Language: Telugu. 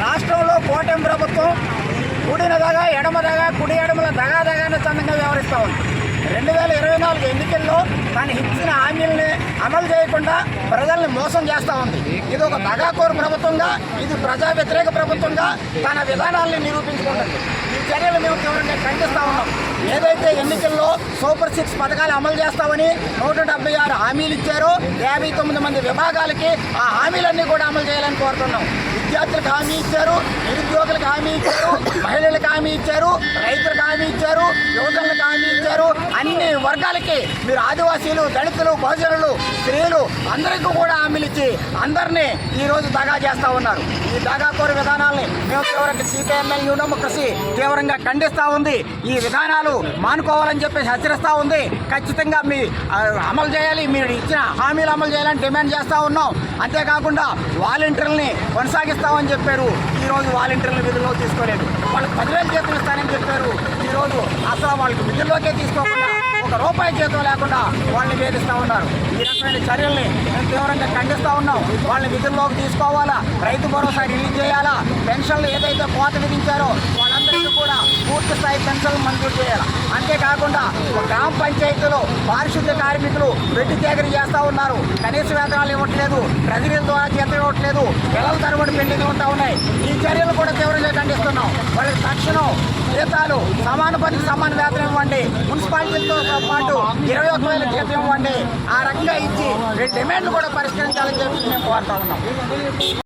రాష్ట్రంలో కోటమి ప్రభుత్వం కూడిన దగా ఎడమ దగా కుడి ఎడమల దగా దగాన చందంగా వ్యవహరిస్తా ఉంది. రెండు వేల ఇరవై ఇచ్చిన హామీలని అమలు చేయకుండా ప్రజల్ని మోసం చేస్తూ ఉంది. ఇది ఒక దగాకోరు ప్రభుత్వంగా ఇది ప్రజా వ్యతిరేక ప్రభుత్వంగా తన విధానాల్ని నిరూపించుకుంటుంది. ఈ చర్యలు మేము తీవ్రంగా ఖండిస్తూ ఉన్నాం. ఏదైతే ఎన్నికల్లో సూపర్ సిక్స్ పథకాలు అమలు చేస్తామని నూట డెబ్బై ఆరు హామీలు ఇచ్చారో యాభై తొమ్మిది మంది విభాగాలకి ఆ హామీలన్నీ కూడా అమలు చేయాలని కోరుతున్నాం. విద్యార్థులకు హామీ ఇచ్చారు నిరుద్యోగులకు హామీ ఇచ్చారు మహిళలకు హామీ ఇచ్చారు రైతులకు హామీ ఇచ్చారు యువతలకు హామీ వర్గాలకి మీరు ఆదివాసీలు దళితులు బహుజనులు స్త్రీలు అందరికీ కూడా హామీలు ఇచ్చి అందరినీ ఈరోజు దగా చేస్తూ ఉన్నారు. ఈ దగాకోరు విధానాల్ని మేము తీవ్రంగా సిపిఎంఎల్ న్యూ డెమోక్రసీ తీవ్రంగా ఖండిస్తూ ఉంది. ఈ విధానాలు మానుకోవాలని చెప్పేసి హెచ్చరిస్తూ ఉంది. ఖచ్చితంగా మీ అమలు చేయాలి. మీరు ఇచ్చిన హామీలు అమలు చేయాలని డిమాండ్ చేస్తూ ఉన్నాం. అంతేకాకుండా వాలంటీర్లని కొనసాగిస్తామని చెప్పారు. ఈరోజు రోజు వాలంటీర్లు విధుల్లో తీసుకోలేదు. వాళ్ళకి పదివేలు జీతం ఇస్తానని చెప్పారు. ఈ రోజు అసలు వాళ్ళకి విధుల్లోకే తీసుకోకుండా ఒక రూపాయి జీతం లేకుండా వాళ్ళని వేధిస్తూ ఉన్నారు. ఈ రకమైన చర్యల్ని మేము తీవ్రంగా ఖండిస్తూ ఉన్నాం. వాళ్ళని విధుల్లోకి తీసుకోవాలా? రైతు భరోసా రిలీజ్ చేయాలా? పెన్షన్లు ఏదైతే కోత విధించారో వాళ్ళందరికీ కూడా పూర్తి స్థాయి పెన్షన్లు మంజూరు చేయాలి. అంతేకాకుండా గ్రామ పంచాయతీలో పారిశుద్ధ్య కార్మికులు రెడ్డి తేగరి చేస్తూ ఉన్నారు. కనీస వేతనాలు ఇవ్వట్లేదు. ట్రెజరీల ద్వారా జీతం ఇవ్వట్లేదు. పిల్లల తరబడి పెండింగ్ ఉంటా ఉన్నాయి. ఈ చర్యలు కూడా తీవ్రంగా ఖండిస్తున్నాం. వాళ్ళకి తక్షణం జీతాలు సమాన పనికి సమాన వేతనం ఇవ్వండి. మున్సిపాలిటీలతో పాటు ఇరవై ఒక వేల జీతం ఇవ్వండి. ఆ రకంగా ఇచ్చి డిమాండ్ డిమాండ్లు కూడా పరిష్కరించాలని చెప్పి మేము కోరుతా ఉన్నాం.